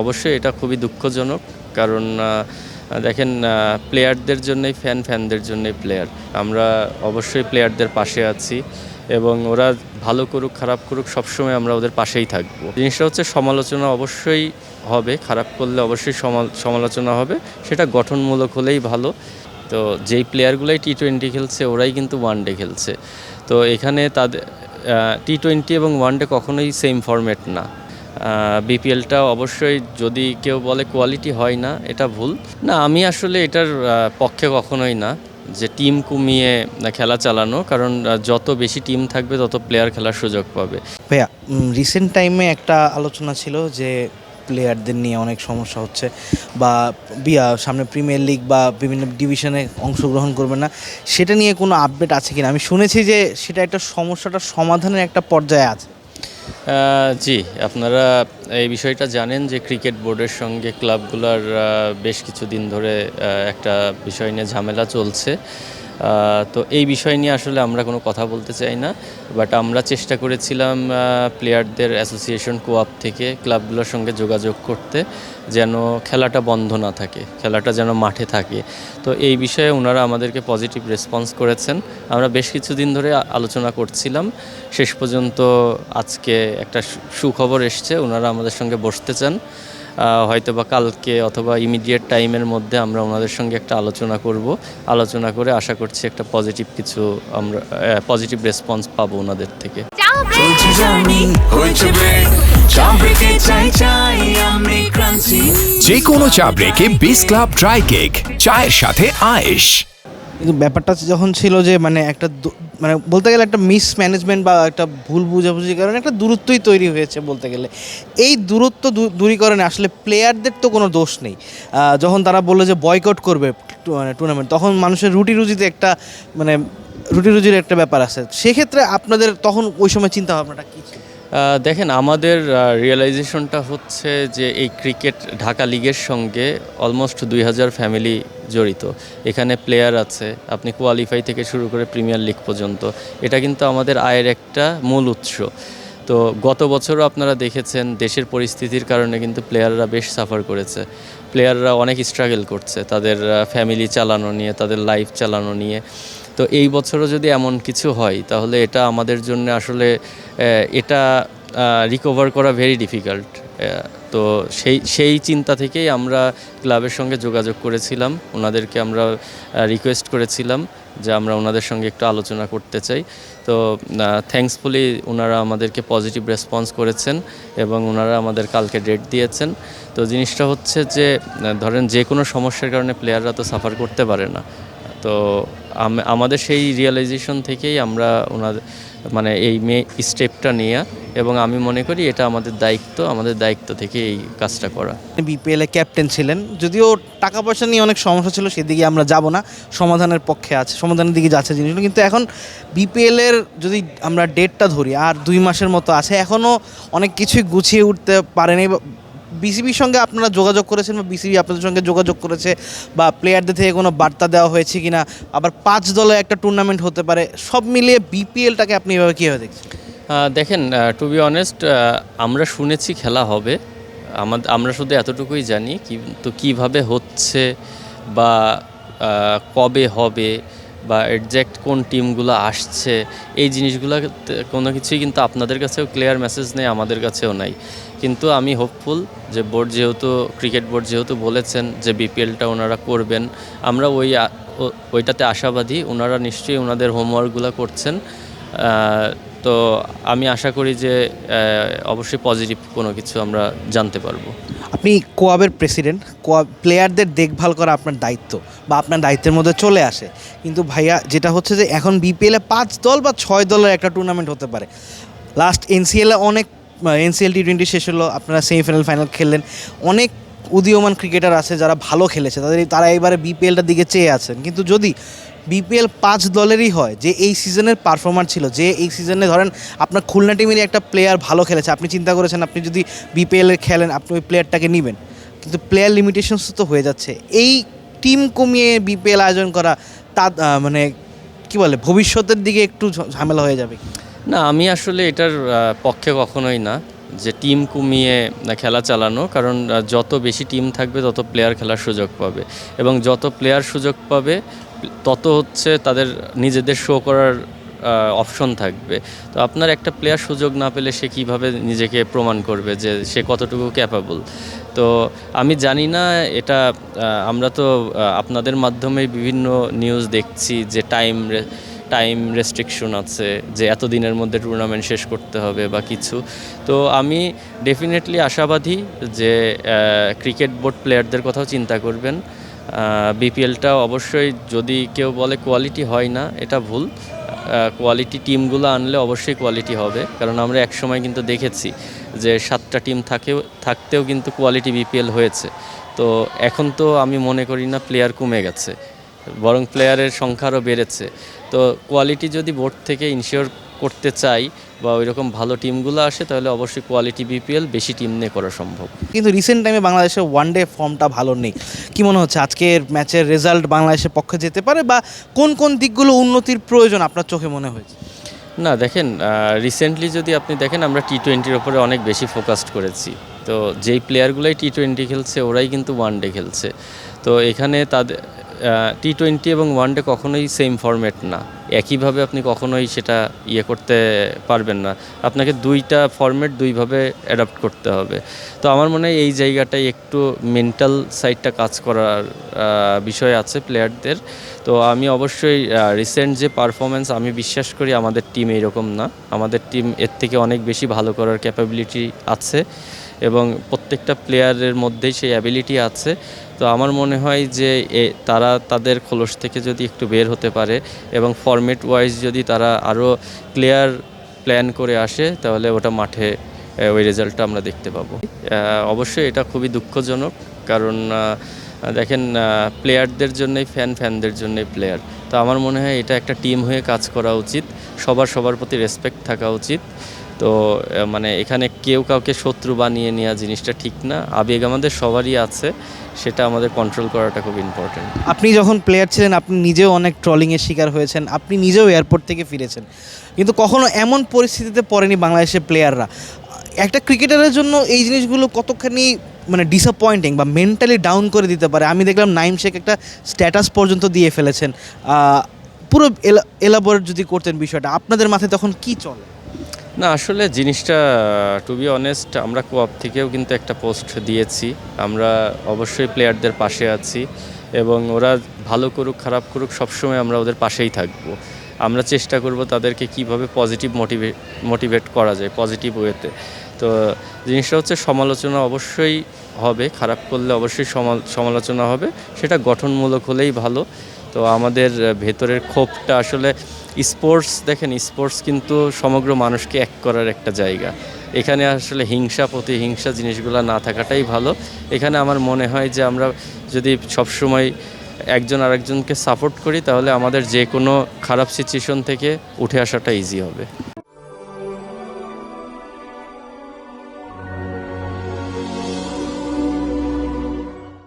অবশ্যই এটা খুবই দুঃখজনক, কারণ দেখেন প্লেয়ারদের জন্যই ফ্যান ফ্যানদের জন্যই প্লেয়ার আমরা অবশ্যই প্লেয়ারদের পাশে আছি এবং ওরা ভালো করুক, খারাপ করুক, সবসময় আমরা ওদের পাশেই থাকব। জিনিসটা হচ্ছে সমালোচনা অবশ্যই হবে, খারাপ করলে অবশ্যই সমালোচনা হবে, সেটা গঠনমূলক হলেই ভালো। তো যেই প্লেয়ারগুলোই টি টোয়েন্টি খেলছে, ওরাই কিন্তু ওয়ান ডে খেলছে। তো এখানে তাদের টি টোয়েন্টি এবং ওয়ান ডে কখনোই সেম ফরম্যাট না। বিপিএলটা অবশ্যই যদি কেউ বলে কোয়ালিটি হয় না, এটা ভুল। না, আমি আসলে এটার পক্ষে কখনোই না যে টিম কমিয়ে খেলা চালানো, কারণ যত বেশি টিম থাকবে, তত প্লেয়ার খেলার সুযোগ পাবে। ভাইয়া রিসেন্ট টাইমে একটা আলোচনা ছিল যে প্লেয়ারদের নিয়ে অনেক সমস্যা হচ্ছে বা, বিয়া, সামনে প্রিমিয়ার লিগ বা বিভিন্ন ডিভিশনে অংশগ্রহণ করবে না। সেটা নিয়ে কোনো আপডেট আছে কিনা? আমি শুনেছি যে সেটা একটা সমস্যাটা সমাধানের একটা পর্যায়ে আছে। জি, আপনারা এই বিষয়টা জানেন যে ক্রিকেট বোর্ডের সঙ্গে ক্লাবগুলোর বেশ কিছুদিন ধরে একটা বিষয় নিয়ে ঝামেলা চলছে। তো এই বিষয় নিয়ে আসলে আমরা কোনো কথা বলতে চাই না বাট আমরা চেষ্টা করেছিলাম প্লেয়ারদের অ্যাসোসিয়েশন কোয়াপ থেকে ক্লাবগুলোর সঙ্গে যোগাযোগ করতে যেন খেলাটা বন্ধ না থাকে, খেলাটা যেন মাঠে থাকে। তো এই বিষয়ে ওনারা আমাদেরকে পজিটিভ রেসপন্স করেছেন। আমরা বেশ কিছুদিন ধরে আলোচনা করছিলাম। শেষ পর্যন্ত আজকে একটা সুখবর এসছে, ওনারা আমাদের সঙ্গে বসতে চান। হয়তো বা কালকে অথবা ইমিডিয়েট টাইমের মধ্যে আমরা ওনাদের সঙ্গে একটা আলোচনা করব। আলোচনা করে আশা করছি একটা পজিটিভ কিছু আমরা পজিটিভ রেসপন্স পাবো ওনাদের থেকে। যে কোনো চা ব্রেকে বিস ক্লাব ড্রাই কেক চায়ের সাথে আয়েশ। কিন্তু ব্যাপারটা যখন ছিল যে মানে একটা মানে বলতে গেলে একটা মিস ম্যানেজমেন্ট বা একটা ভুল বুঝাবুঝির কারণে একটা দূরত্বই তৈরি হয়েছে বলতে গেলে। এই দূরত্ব দূরীকরণে আসলে প্লেয়ারদের তো কোনো দোষ নেই। যখন তারা বলল যে বয়কট করবে মানে টুর্নামেন্ট তখন মানুষের রুটি রুজিতে একটা মানে রুটি রুজির একটা ব্যাপার আছে। সেক্ষেত্রে আপনাদের তখন ওই সময় চিন্তা ভাবনাটা কী দেখেন, আমাদের রিয়েলাইজেশনটা হচ্ছে যে এই ক্রিকেট ঢাকা লিগের সঙ্গে অলমোস্ট দুই হাজার ফ্যামিলি জড়িত। এখানে প্লেয়ার আছে, আপনি কোয়ালিফাই থেকে শুরু করে প্রিমিয়ার লিগ পর্যন্ত। এটা কিন্তু আমাদের আয়ের একটা মূল উৎস। তো গত বছরও আপনারা দেখেছেন, দেশের পরিস্থিতির কারণে কিন্তু প্লেয়াররা বেশ সাফার করেছে। প্লেয়াররা অনেক স্ট্রাগল করছে, তাদের ফ্যামিলি চালানো নিয়ে, তাদের লাইফ চালানো নিয়ে। তো এই বছরও যদি এমন কিছু হয়, তাহলে এটা আমাদের জন্য আসলে এটা রিকভার করা ভেরি ডিফিকাল্ট তো সেই সেই চিন্তা থেকেই আমরা ক্লাবের সঙ্গে যোগাযোগ করেছিলাম। ওনাদেরকে আমরা রিকোয়েস্ট করেছিলাম যে আমরা ওনাদের সঙ্গে একটু আলোচনা করতে চাই। তো থ্যাঙ্কসফুলি ওনারা আমাদেরকে পজিটিভ রেসপন্স করেছেন এবং ওনারা আমাদের কালকে ডেট দিয়েছেন। তো জিনিসটা হচ্ছে যে ধরেন যে কোনো সমস্যার কারণে প্লেয়াররা তো সাফার করতে পারে না। তো আমাদের সেই রিয়েলাইজেশন থেকেই আমরা ওনাদের মানে এই মে স্টেপটা নেওয়া এবং আমি মনে করি এটা আমাদের দায়িত্ব আমাদের দায়িত্ব থেকে এই কাজটা করা। বিপিএলে ক্যাপ্টেন ছিলেন, যদিও টাকা পয়সা নিয়ে অনেক সমস্যা ছিল, সেদিকে আমরা যাব না, সমাধানের পক্ষে আছে, সমাধানের দিকে যাচ্ছে জিনিসগুলো, কিন্তু এখন বিপিএলের যদি আমরা ডেটটা ধরি, আর দুই মাসের মতো আছে এখনও অনেক কিছুই গুছিয়ে উঠতে পারেনি বিসিবির সঙ্গে আপনারা যোগাযোগ করেছেন বা বিসিবি আপনাদের সঙ্গে যোগাযোগ করেছে বা প্লেয়ারদের থেকে কোনো বার্তা দেওয়া হয়েছে কিনা? আবার পাঁচ দলে একটা টুর্নামেন্ট হতে পারে, সব মিলিয়ে বিপিএলটাকে আপনি এভাবে কীভাবে দেখছেন? দেখেন টু বি অনেস্ট আমরা শুনেছি খেলা হবে। আমাদের আমরা শুধু এতটুকুই জানি কিন্তু কীভাবে হচ্ছে বা কবে হবে বা এক্স্যাক্ট কোন টিমগুলো আসছে, এই জিনিসগুলো কোনো কিছুই কিন্তু আপনাদের কাছেও ক্লিয়ার মেসেজ নেই, আমাদের কাছেও নাই। কিন্তু আমি হোপফুল যে বোর্ড যেহেতু ক্রিকেট বোর্ড যেহেতু বলেছেন যে বিপিএলটা ওনারা করবেন, আমরা ওই ওইটাতে আশাবাদী, ওনারা নিশ্চয়ই ওনাদের হোমওয়ার্কগুলো করছেন। তো আমি আশা করি যে অবশ্যই পজিটিভ কোনো কিছু আমরা জানতে পারব। আপনি কোয়াবের প্রেসিডেন্ট কোয়াব প্লেয়ারদের দেখভাল করা আপনার দায়িত্ব বা আপনার দায়িত্বের মধ্যে চলে আসে। কিন্তু ভাইয়া, যেটা হচ্ছে যে এখন বিপিএলে পাঁচ দল বা ছয় দলের একটা টুর্নামেন্ট হতে পারে। লাস্ট এনসিএলে অনেক এনসিএল টি টোয়েন্টি শেষ হলো, আপনারা সেমিফাইনাল ফাইনাল খেললেন। অনেক উদীয়মান ক্রিকেটার আছে যারা ভালো খেলেছে, তাদের তারা এবারে বিপিএলটার দিকে চেয়ে আছেন। কিন্তু যদি বিপিএল পাঁচ দলেরই হয়, যে এই সিজনের পারফর্মার ছিল, যে এই সিজনে ধরেন আপনার খুলনা টিমেরই একটা প্লেয়ার ভালো খেলেছে, আপনি চিন্তা করেছেন আপনি যদি বিপিএল খেলেন, আপনি ওই প্লেয়ারটাকে নেবেন। কিন্তু প্লেয়ার লিমিটেশনস তো হয়ে যাচ্ছে। এই টিম কমিয়ে বিপিএল আয়োজন করা, তা মানে কি বলে, ভবিষ্যতের দিকে একটু ঝামেলা হয়ে যাবে। না, আমি আসলে এটার পক্ষে কখনোই না যে টিম কমিয়ে খেলা চালানো। কারণ যত বেশি টিম থাকবে, তত প্লেয়ার খেলার সুযোগ পাবে। এবং যত প্লেয়ার সুযোগ পাবে, তত হচ্ছে তাদের নিজেদের শো করার অপশন থাকবে। তো আপনার একটা প্লেয়ার সুযোগ না পেলে সে কীভাবে নিজেকে প্রমাণ করবে যে সে কতটুকু ক্যাপাবল তো আমি জানি না, এটা আমরা তো আপনাদের মাধ্যমে বিভিন্ন নিউজ দেখছি যে টাইম টাইম রেস্ট্রিকশন আছে যে এত দিনের মধ্যে টুর্নামেন্ট শেষ করতে হবে বা কিছু। তো আমি ডেফিনেটলি আশাবাদী যে ক্রিকেট বোর্ড প্লেয়ারদের কথাও চিন্তা করবেন। বিপিএলটা অবশ্যই যদি কেউ বলে কোয়ালিটি হয় না, এটা ভুল। কোয়ালিটি টিমগুলো আনলে অবশ্যই কোয়ালিটি হবে। কারণ আমরা একসময় কিন্তু দেখেছি যে, সাতটা টিম থাকেও, থাকতেও কিন্তু কোয়ালিটি বিপিএল হয়েছে। তো এখন তো আমি মনে করি না প্লেয়ার কমে গেছে। বরং প্লেয়ারের সংখ্যারও বেড়েছে। তো কোয়ালিটি যদি বোর্ড থেকে ইনশিওর করতে চাই বা ওই রকম ভালো টিমগুলো আসে তাহলে অবশ্যই কোয়ালিটি বিপিএল বেশি টিম নিয়ে করা সম্ভব। কিন্তু রিসেন্ট টাইমে বাংলাদেশের ওয়ান ডে ফর্মটা ভালো নেই। কি মনে হচ্ছে? আজকের ম্যাচের রেজাল্ট বাংলাদেশের পক্ষে যেতে পারে বা কোন কোন দিকগুলো উন্নতির প্রয়োজন আপনার চোখে মনে হয়েছে? না দেখেন রিসেন্টলি যদি আপনি দেখেন আমরা টি টোয়েন্টির ওপরে অনেক বেশি ফোকাসড করেছি। তো যেই প্লেয়ারগুলোই টি টোয়েন্টি খেলছে ওরাই কিন্তু ওয়ান ডে খেলছে। তো এখানে তাদের টি টোয়েন্টি এবং ওয়ান ডে কখনোই সেম ফরম্যাট না। একইভাবে আপনি কখনোই সেটা ইয়ে করতে পারবেন না। আপনাকে দুইটা ফরম্যাট দুইভাবে অ্যাডাপ্ট করতে হবে। তো আমার মনে হয় এই জায়গাটায় একটু মেন্টাল সাইডটা কাজ করার বিষয় আছে প্লেয়ারদের তো আমি অবশ্যই রিসেন্ট যে পারফরমেন্স আমি বিশ্বাস করি আমাদের টিম এরকম না। আমাদের টিম এর থেকে অনেক বেশি ভালো করার ক্যাপাবিলিটি আছে এবং প্রত্যেকটা প্লেয়ারের মধ্যেই সেই অ্যাবিলিটি আছে। তো আমার মনে হয় যে তারা তাদের খোলস থেকে যদি একটু বের হতে পারে এবং ফরম্যাট ওয়াইজ যদি তারা আরও ক্লিয়ার প্ল্যান করে আসে, তাহলে ওটা মাঠে ওই রেজাল্টটা আমরা দেখতে পাবো। অবশ্যই এটা খুবই দুঃখজনক কারণ দেখেন প্লেয়ারদের জন্যই ফ্যান ফ্যানদের জন্যই প্লেয়ার তো আমার মনে হয় এটা একটা টিম হয়ে কাজ করা উচিত। সবার সবার প্রতি রেসপেক্ট থাকা উচিত। তো মানে এখানে কেউ কাউকে শত্রু বানিয়ে নেওয়া জিনিসটা ঠিক না। আবেগ আমাদের সবারই আছে, সেটা আমাদের কন্ট্রোল করাটা খুব ইম্পর্টেন্ট আপনি যখন প্লেয়ার ছিলেন, আপনি নিজেও অনেক ট্রলিংয়ের শিকার হয়েছেন, আপনি নিজেও এয়ারপোর্ট থেকে ফিরেছেন। কিন্তু কখনো এমন পরিস্থিতিতে পড়েনি বাংলাদেশের প্লেয়াররা একটা ক্রিকেটারের জন্য এই জিনিসগুলো কতখানি মানে ডিসঅ্যাপয়েন্টিং বা মেন্টালি ডাউন করে দিতে পারে, আমি দেখলাম নাইম শেখ একটা স্ট্যাটাস পর্যন্ত দিয়ে ফেলেছেন। পুরো এলাবোরেট যদি করতেন বিষয়টা, আপনাদের মাথায় তখন কি চলে? না, আসলে জিনিসটা টু বি অনেস্ট আমরা কোয়াপ থেকেও কিন্তু একটা পোস্ট দিয়েছি। আমরা অবশ্যই প্লেয়ারদের পাশে আছি এবং ওরা ভালো করুক, খারাপ করুক, সবসময় আমরা ওদের পাশেই থাকব। আমরা চেষ্টা করব তাদেরকে কীভাবে পজিটিভ মোটিভেট মোটিভেট করা যায় পজিটিভ ওয়েতে তো জিনিসটা হচ্ছে সমালোচনা অবশ্যই হবে, খারাপ করলে অবশ্যই সমালোচনা হবে। সেটা গঠনমূলক হলেই ভালো। তো আমাদের ভেতরের ক্ষোভটা আসলে স্পোর্টস, দেখেন স্পোর্টস কিন্তু সমগ্র মানুষকে এক করার একটা জায়গা। এখানে আসলে হিংসা, প্রতিহিংসা জিনিসগুলো না থাকাটাই ভালো। এখানে আমার মনে হয় যে আমরা যদি সবসময় একজন আরেকজনকে সাপোর্ট করি, তাহলে আমাদের যে কোনো খারাপ সিচুয়েশন থেকে উঠে আসাটা ইজি হবে।